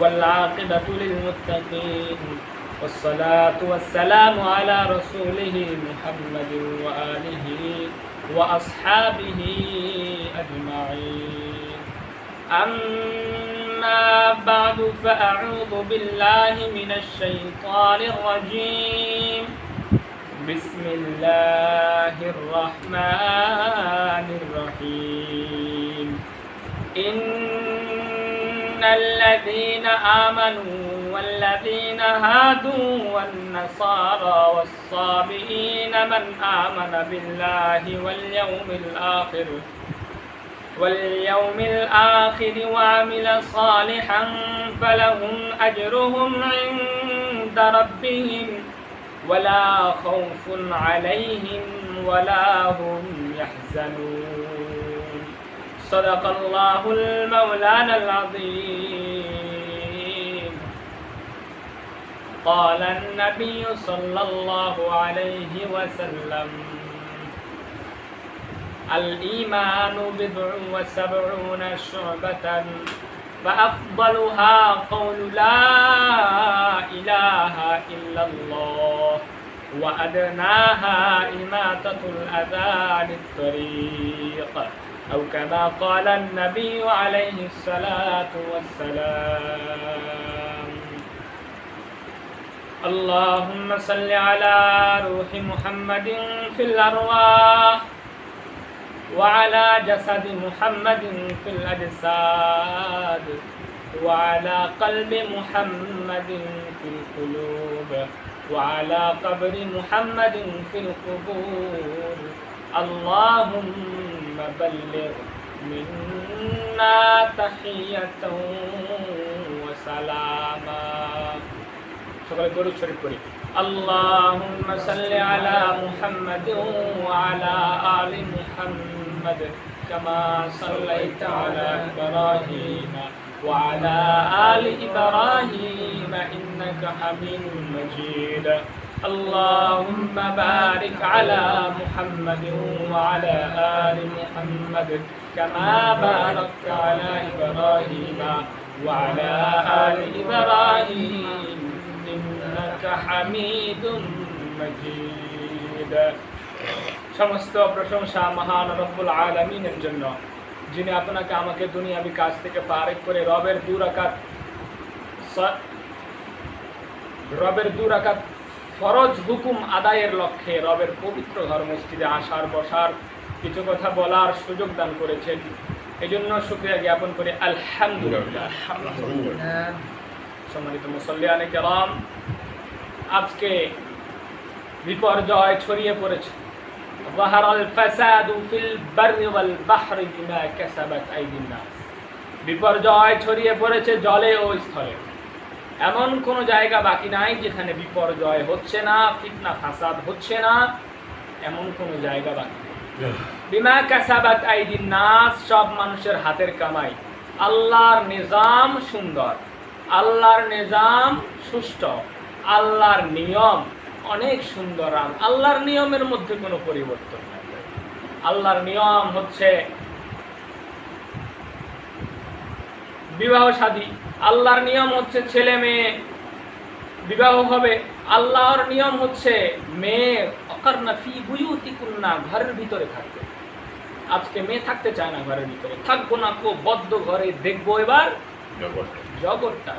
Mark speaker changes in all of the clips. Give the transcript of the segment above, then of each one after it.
Speaker 1: والعاقبة للمتقين والصلاة والسلام على رسوله محمد وآله وأصحابه أجمعين. أما بعد فأعوذ بالله من الشيطان الرجيم. بسم الله الرحمن الرحيم. إن الذين آمنوا والذين هادوا والنصارى والصابئين من آمن بالله واليوم الآخر واليوم الآخر وعمل صالحا فلهم أجرهم عند ربهم ولا خوف عليهم ولا هم يحزنون. صدق الله المولانا العظيم. قال النبي صلى الله عليه وسلم الإيمان بضع وسبعون شعبة فأفضلها قول لا إله إلا الله وأدناها إماتة الأذى عن الطريق. أو كما قال النبي عليه الصلاة والسلام. اللهم صل على روح محمد في الأرواح وعلى جسد محمد في الأجساد وعلى قلب محمد في القلوب وعلى قبر محمد في القبور. اللهم بلغ منا تحية وسلاما সকলে দরুদ শরীফ করি اللهم صل على محمد وعلى آل محمد كما صليت على إبراهيم وعلى آل إبراهيم إنك حميد مجيد اللهم بارك على محمد وعلى آل محمد كما باركت على إبراهيم وعلى آل إبراهيم إنك حميد مجيد সমস্ত প্রশংসা মহান রব্বুল আলমিনের জন্য যিনি আপনাকে আমাকে দুনিয়াবি কাজ থেকে পারেক করে রবের দুরাকাত রবের দুরাকাত ফরজ হুকুম আদায়ের লক্ষ্যে রবের পবিত্র ঘর মসজিদে আসার বসার কিছু কথা বলার সুযোগ দান করেছেন এই জন্য শুক্রিয়া জ্ঞাপন করে আলহামদুলিল্লাহ সম্মানিত মুসল্লিয়ানে কেরাম আজকে বিপর্যয় ছড়িয়ে পড়েছে ظهر الفساد في البر والبحر بما كسبت أيدي الناس বিপর্যয় ছড়িয়ে পড়েছে জলে ও স্থলে এমন কোন জায়গা বাকি নাই যেখানে বিপর্যয় হচ্ছে না, ফিতনা, ফাসাদ হচ্ছে না, এমন কোন জায়গা বাকি। বিমা কাসাবাত আইদিন নাস, সব মানুষের হাতের কামাই। আল্লাহর নিজাম সুন্দর, আল্লাহর নিজাম সুষ্ঠু, আল্লাহর নিয়ম অনেক সুন্দর আল্লাহর নিয়মের মধ্যে কোনো পরিবর্তন নাই। আল্লাহর নিয়ম হচ্ছে বিবাহ শাদী আল্লাহর নিয়ম হচ্ছে ছেলে মেয়ে বিবাহ হবে। আল্লাহর নিয়ম হচ্ছে মেয়ে অকারনা ফি বুয়ুতিকুন্না ঘরের ভিতরে থাকবে। আজকে মেয়ে থাকতে চায় না ঘরের ভিতরে। থাকব না কো বদ্ধ ঘরে দেখব এবার জগৎটা।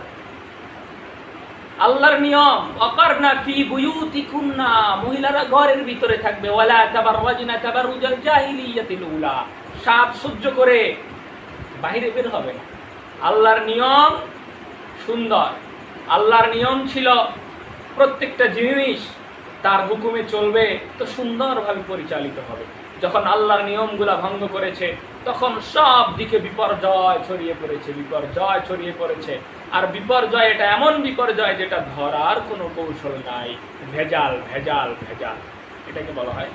Speaker 1: আল্লাহর নিয়ম অকারনা ফি বুয়ুতিকুন্না মহিলারা ঘরের ভিতরে থাকবে। ওয়ালা তাবাররাজনা তাবাররুজাল জাহিলিয়াতিল উলা। সাপ সহ্য করে বাইরে বের হবে না। আল্লাহর নিয়ম সুন্দর। আল্লাহর নিয়ম ছিল প্রত্যেকটা জিনিস তার হুকুমে চলবে, তো সুন্দরভাবে পরিচালিত হবে। যখন আল্লাহর নিয়মগুলা ভঙ্গ করেছে, তখন সব দিকে বিপর্যয় ছড়িয়ে পড়েছে, বিপর্যয় ছড়িয়ে পড়েছে। আর বিপর্যয় এটা এমন বিপর্যয় যেটা ধরার কোনো কৌশল নাই। ভেজাল ভেজাল ভেজাল। এটাকে বলা হয়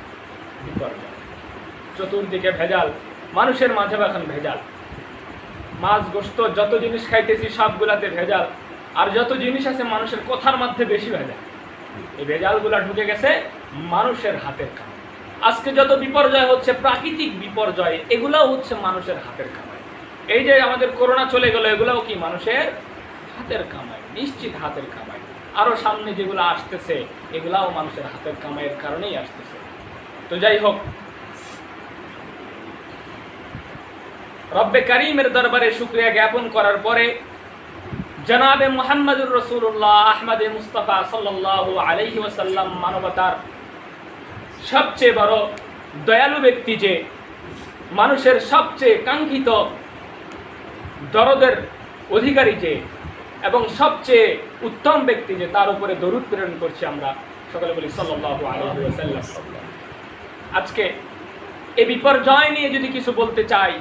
Speaker 1: বিপর্যয়। চতুর্দিকে ভেজাল, মানুষের মাঝে এখন ভেজাল। মাছ গোস্ত যত জিনিস খাইতেছি সবগুলাতে ভেজাল। আর যত জিনিস আছে মানুষের কথার মধ্যে বেশি ভেজাল। এই ভেজালগুলা ঢুকে গেছে মানুষের হাতের কামাই। আজকে যত বিপর্যয় হচ্ছে, প্রাকৃতিক বিপর্যয়, এগুলাও হচ্ছে মানুষের হাতের কামাই। এই যে আমাদের করোনা চলে গেল, এগুলাও কি মানুষের হাতের কামাই? নিশ্চিত হাতের কামাই। আরও সামনে যেগুলো আসতেছে, এগুলাও মানুষের হাতের কামাইয়ের কারণেই আসতেছে। তো যাই হোক রব্বে করিমের দরবারে শুক্রিয়া জ্ঞাপন করার পরে জনাবে মোহাম্মদুর রসুল্লাহ আহমদে মুস্তফা সাল্লাহ আলহি ওসাল্লাম মানবতার সবচেয়ে বড় দয়ালু ব্যক্তি যে মানুষের সবচেয়ে কাঙ্ক্ষিত দরদের অধিকারী যে এবং সবচেয়ে উত্তম ব্যক্তি যে, তার উপরে দরুদ প্রেরণ করছি আমরা সকলে বলি সাল্লাহ আলহি ওসাল্লাম আজকে এই বিপর্যয় নিয়ে যদি কিছু বলতে চাই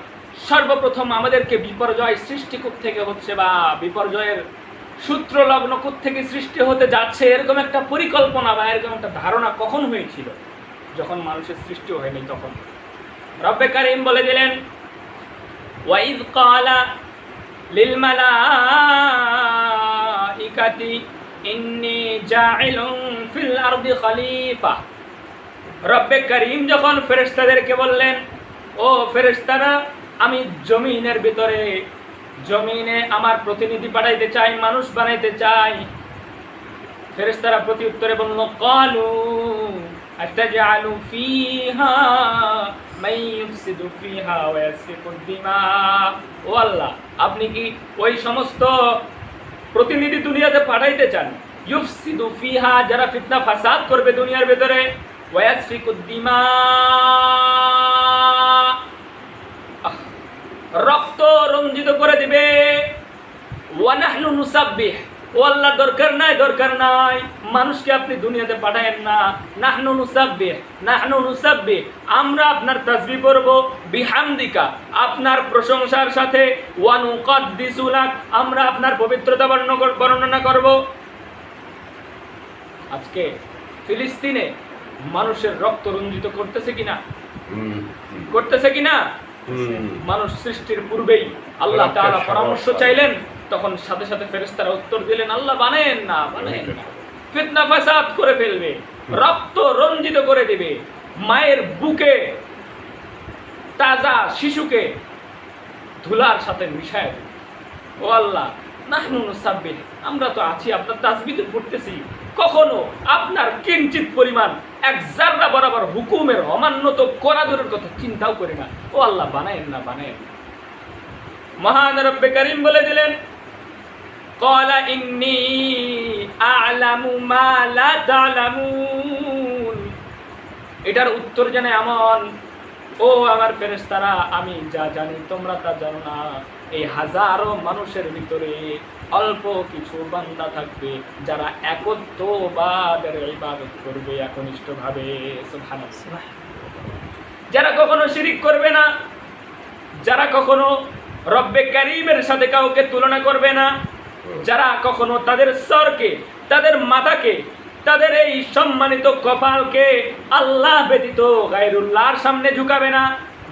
Speaker 1: সর্বপ্রথম আমাদেরকে বিপর্যয় সৃষ্টি থেকে হচ্ছে বা বিপর্যয়ের সূত্র লগ্ন থেকে সৃষ্টি হতে যাচ্ছে, এরকম একটা পরিকল্পনা বা এরকম একটা ধারণা কখন হয়েছিল? যখন মানুষের সৃষ্টি হয়নি তখন। রব্বে কারিম বলে দিলেন, ওয়াইদ কালা লিল মালাইকাতি ইন্নী জাইলুন ফিল আরদি খলিফা। রব্বে করিম যখন ফেরেশতাদেরকে বললেন, ও ফেরেশতারা আমি জমিনের ভিতরে, জমিনে আমার প্রতিনিধি পাঠাইতে চাই, মানুষ বানাইতে চাই। ফেরেশতারা প্রতি উত্তরে বলল, কালু মান ইউফসিদু ফিহা ওয়া ইয়াসফিকু দিমা। ও আল্লাহ, আপনি কি ওই সমস্ত প্রতিনিধি দুনিয়াতে পাঠাইতে চান? ইউফসিদু ফিহা, যারা ফিতনা ফাসাদ করবে দুনিয়ার ভিতরে ওয়াসফিকু দিমা আহ, রক্ত রঞ্জিত করে দিবে ও আল্লাহ দরকার নাই দরকার নাই। মানুষকে আপনি দুনিয়াতে পাঠায়েন না। নাহনু নুসাব্বিহ নাহনু নুসাব্বিহ। আমরা আপনার তাসবিহ করব বিহামদিকা। আপনার প্রশংসার সাথে ওয়ানুকাদ্দিসু লাক আমরা আপনার পবিত্রতা বর্ণনা করব। আজকে ফিলিস্তিনে মানুষের রক্ত রঞ্জিত করতেছে কিনা? করতেছে কিনা? মানুষ সৃষ্টির পূর্বেই আল্লাহ
Speaker 2: সবার
Speaker 1: পরামর্শ চাইলেন তখন সাথে সাথে ফেরেশতারা উত্তর দিলেন, আল্লাহ বানায়েন না বানায়েন না। ফিতনা ফাসাদ করে ফেলবে, রক্ত রঞ্জিত করে দিবে। মায়ের বুকে তাজা শিশুকে ধুলার সাথে মিশায় দেবে। ও আল্লাহ, নাহনু নুসাব্বিহ, আমরা তো আছি, আপনার তাসবিহ পড়তেছি। কখনো আপনার কিঞ্চিত পরিমাণ এক জাররা বরাবর হুকুমের অমান্য তো করা দূরের কথা চিন্তাও করি না। ও আল্লাহ বানায়েন না বানায়েন। মহান রব্বে করিম বলে দিলেন قال إني أعلم ما لا تعلمون এটার উত্তর জানে এমন ও আমার ফেরেশতারা আমি যা জানি তোমরা তা জানো না এই হাজারো মানুষের ভিতরে অল্প কিছু বান্দা থাকবে যারা একত্ববাদের ইবাদত করবে একনিষ্ঠভাবে সুবহানাল্লাহ যারা কখনো শিরিক করবে না যারা কখনো রব্বে কারিমের সাথে কাউকে তুলনা করবে না যারা কখনো তাদের স্বরকে, তাদের মাথাকে, তাদের এই সম্মানিত কপালকে আল্লাহ ব্যতীত গায়রুল্লাহর সামনে ঝুঁকাবে না।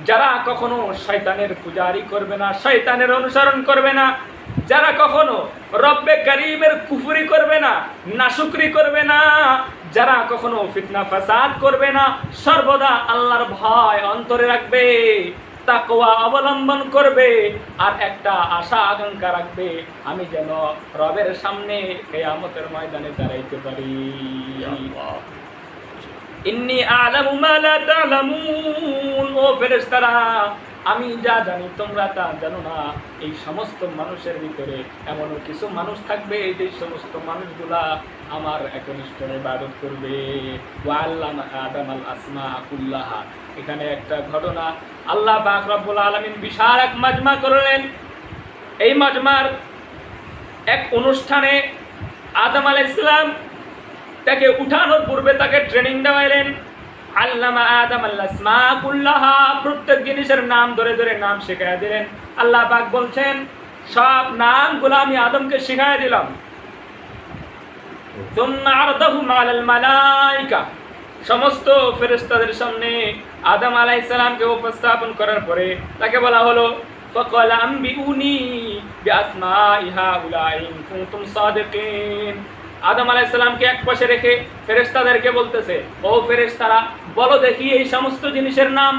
Speaker 1: যারা কখনো শয়তানের পূজারি করবে না, শয়তানের অনুসরণ করবে না। যারা কখনো রব্বে কারিমের কুফুরি করবে না, নাশুকরি করবে না। যারা কখনো ফিতনা ফাসাদ করবে না, সর্বদা আল্লাহর ভয় অন্তরে রাখবে। তাকওয়া অবলম্বন করবে আর একটা আশা আকাঙ্ক্ষা রাখবে আমি যেন রবের সামনে কেয়ামতের ময়দানে দাঁড়াইতে পারি। ইন্নি আলামু মা লা তা'লামুন। ও ফেরেশতারা আমি যা জানি, তোমরা তা জানো না। এই সমস্ত মানুষের ভিতরে এমনও কিছু মানুষ থাকবে যে সমস্ত মানুষগুলা আমার একনিষ্ঠ ইবাদত করবে। ওয়া আল্লামা আদম আল আসমা কুল্লাহা। এখানে একটা ঘটনা। আল্লাহ পাক আলামিন বিশাল এক মাজমা করলেন। এই মাজমার এক অনুষ্ঠানে আদম আল ইসলাম তাকে উঠানোর পূর্বে তাকে ট্রেনিং দেওয়াইলেন। আল্লামা আদম আল্লাসমা কুল্লাহা প্রত্যেক জিনিসের নাম ধরে ধরে নাম শেখায় দিলেন আল্লাহ পাক বলছেন সব নামগুলো আমি আদমকে শেখায় দিলাম ثم عرضهم على الملائكة সমস্ত ফেরেশতাদের সামনে আদম আলাইহিস সালামকে উপস্থাপন করার পরে তাকে বলা হলো فقال انبئوني باسماء هؤلاء ان كنتم صادقين আদম আলাইহিস সালামকে এক পাশে রেখে ফেরেস্তাদেরকে বলতেছে, ও ফেরেস্তারা বলো দেখি এই সমস্ত জিনিসের নাম